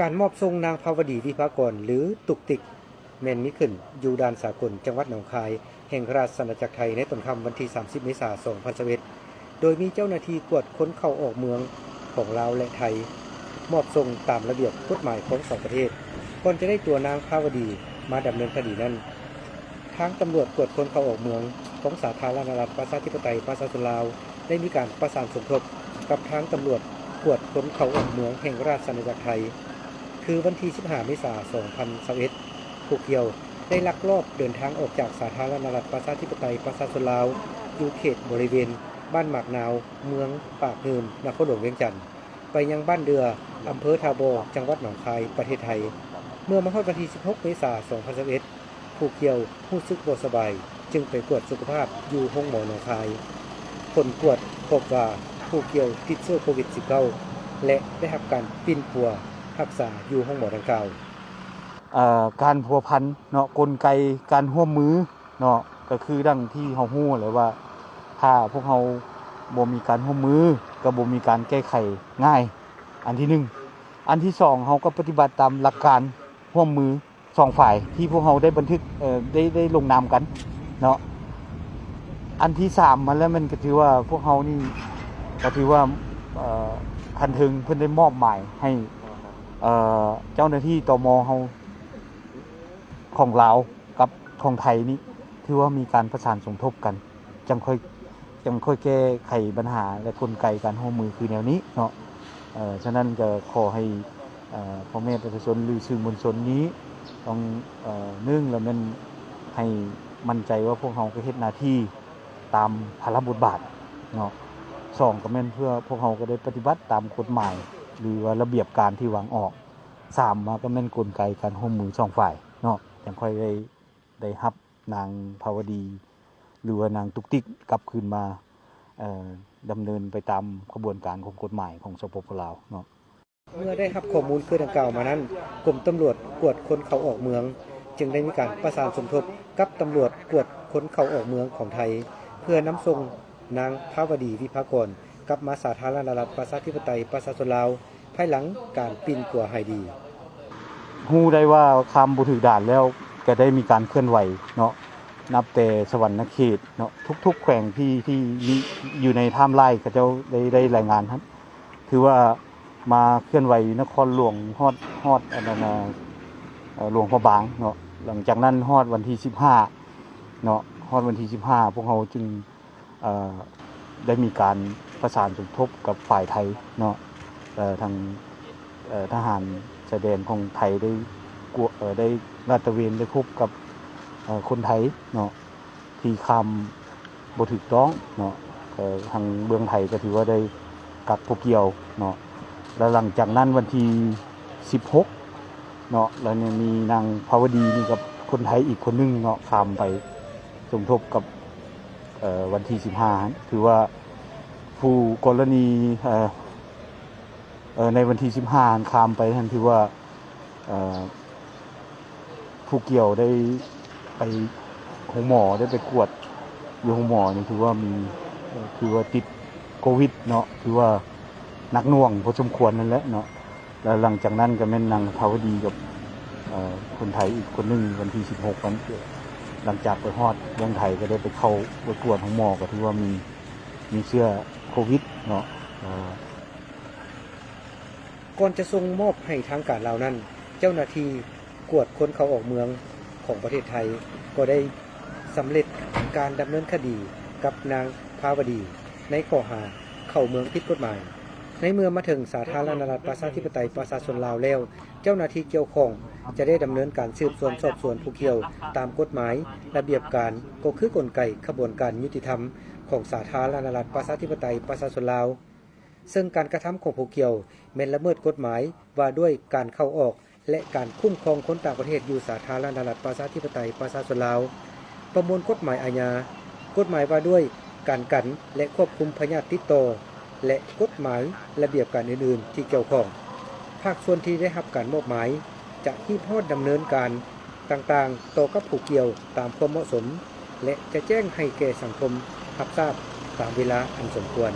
การมอบทรงนางภาวดีวิภากร หรือตุกติกแมนมิขึ้นอยู่ดานสากลจังหวัดหนองคาย แห่งราชอาณาจักรไทยในตนคำวันที่ 30 เมษายน 2021 โดยมีเจ้าหน้าที่กวดค้นเข้าออกเมืองของลาวและไทย มอบทรงตามระเบียบกฎหมายของสองประเทศก่อนจะได้ตัวนางภาวดีมาดำเนินคดีนั้นทางตำรวจตรวจค้นเข้าออกเมืองของสาธารณรัฐประชาธิปไตยประชาชนลาวได้มีการประสานสมทบกับทางตำรวจตรวจค้นเขาออกเมืองแห่งราชอาณาจักรไทย คือวันที่15เมษายน2021ผู้เกี่ยวได้ลักลอบเดินทางออกจากสาธารณรัฐประชาธิปไตยประชาชนลาวอยู่เขตบริเวณ บ้านหมากนาว เมืองปากเนิมนครหลวงเวียงจันทน์ไปยังบ้านเดืออำเภอทาโบจังหวัดหนองคายประเทศไทย เมื่อมาฮอดวันที่16เมษายน2021ผู้เกี่ยวผู้ซึกบ่สบาย จึงไปตรวจสุขภาพอยู่ห้องหมอหนองคาย ผลตรวจพบว่าผู้เกี่ยวติดเชื้อโควิด -19 และได้รับการปิ้นปัว รักษาอยู่ห้องหมอดังกล่าวการพัวพันเนาะกลไกการร่วมมือเนาะก็คือดังที่เฮาฮู้เลยว่า ถ้าพวกเฮาบ่มีการร่วมมือก็บ่มีการแก้ไขง่าย อันที่หนึ่งอันที่สองเฮาก็ปฏิบัติตามหลักการร่วมมือสองฝ่ายที่พวกเฮาได้บันทึกเอ่อได้ได้ลงนามกันเนาะอันที่สามมันแล้วมันก็ถือว่าพวกเฮานี่ก็ถือว่าเอ่อคันถึงเพิ่นได้มอบหมายให้ เจ้าหน้าที่ตมเฮาของลาวกับของไทยนี่ถือว่ามีการประสานสมทบกัน จังค่อยจังค่อยแก้ไขปัญหาและกลไกการร่วมมือคือแนวนี้เนาะฉะนั้นก็ขอให้พ่อแม่ประชาชนหรือสื่อมวลชนนี้ต้องเอ่องแล้วมันให้มั่นใจว่าพวกเราก็เฮ็ดหน้าที่ตามภาระบทบาทเนาะสองก็แม่นเพื่อพวกเราก็ได้ปฏิบัติตามกฎหมาย หรือว่าระเบียบการที่วางออกสามมาก็แม่นกลไกการร่วมมือสองฝ่ายเนาะยังค่อยได้ได้รับนางภาวดี หรือว่านางตุกติกกลับคืนมาเอ่อดำเนินไปตามกระบวนการของกฎหมายของสปปลาวเนาะเมื่อได้รับข้อมูลคือดังกล่าวมานั้นกรมตำรวจกวดคนเขาออกเมือง จึงได้มีการประสานสมทบกับตำรวจกวดคนเขาออกเมืองของไทย เพื่อนำส่งนางภาวดีวิภากร กลับมาสาธารณรัฐประชาธิปไตยประชาชนลาว ภายหลังการปินกัวไฮดีฮู้ได้ว่าคำบุถือด่านแล้วก็ได้มีการเคลื่อนไหวเนาะนับแต่สวรรณเขตเนาะทุก ๆ แขวงที่ที่มีอยู่ในไทม์ไลน์ก็จะได้ได้รายงานครับถือว่ามาเคลื่อนไหวนครหลวงฮอดฮอดอันนั้นหลวงพระบางเนาะหลังจากนั้นฮอดวันที่ 15เนาะฮอดวันที่ 15 พวกเราจึงได้มีการ ประสานสมทบกับฝ่ายไทยเนาะทางทหารชายแดนของไทยได้กวเออได้ลาดตระเวนได้พบกับคนไทยเนาะที่คำบถูกต้องเนาะทางเบืองไทยก็ถือว่าได้กักพวกเกี่ยวเนาะแล้วหลังจากนั้นวันที่ 16เนาะแล้วเนี่ยมีนางภาวดีนี่กับคนไทยอีกคนนึงเนาะข้ามไปสมทบกับวันที่ 15 ถือว่า ผู้กรณีในวันที่15คามไปทันที่ว่าผู้เกี่ยวได้ไปหงหมอได้ไปกวดอยู่หงหมอนี่ถือว่ามีเอ่อถือว่าติดโควิดเนาะถือว่านักน่วงพอสมควรนั่นแหละเนาะแล้วหลังจากนั้นก็แม่นนางภาวดีกับคนไทยอีกคนหนึ่งวันที่16วันหลังจากไปฮอดเมืองไทยก็ได้ไปเข้าไปกวดของหมอก็ถือว่ามีมีเชื้อ วิดเนาะเอ่อก่อนจะส่งมอบให้ทางการลาวนั้น เจ้าหน้าที่กวดคนเข้าออกเมืองของประเทศไทยก็ได้สำเร็จการดำเนินคดีกับนางภาวดี ในข้อหาเข้าเมืองผิดกฎหมาย ในเมื่อมาถึงสาธารณรัฐประชาธิปไตยประชาชนลาวแล้ว เจ้าหน้าที่เกี่ยวข้องจะได้ดำเนินการสืบสวนสอบสวนผู้เกี่ยวตามกฎหมาย ระเบียบการก็คือกลไกขบวนการยุติธรรม ของสาธารณรัฐประชาธิปไตยประชาชนลาว ซึ่งการกระทำของผู้เกี่ยวแม้นละเมิดกฎหมายว่าด้วยการเข้าออกและการคุ้มครองคนต่างประเทศอยู่สาธารณรัฐประชาธิปไตยประชาชนลาว ประมวลกฎหมายอาญากฎหมายว่าด้วยการกันและควบคุมพยาธิติดต่อและกฎหมายระเบียบการอื่นๆ ที่เกี่ยวข้อง ภาคส่วนที่ได้รับการมอบหมาย จะที่พอดดำเนินการต่างๆต่อกับผู้เกี่ยวตามความเหมาะสม และจะแจ้งให้แก่สังคม รับทราบตามเวลาอันสมควร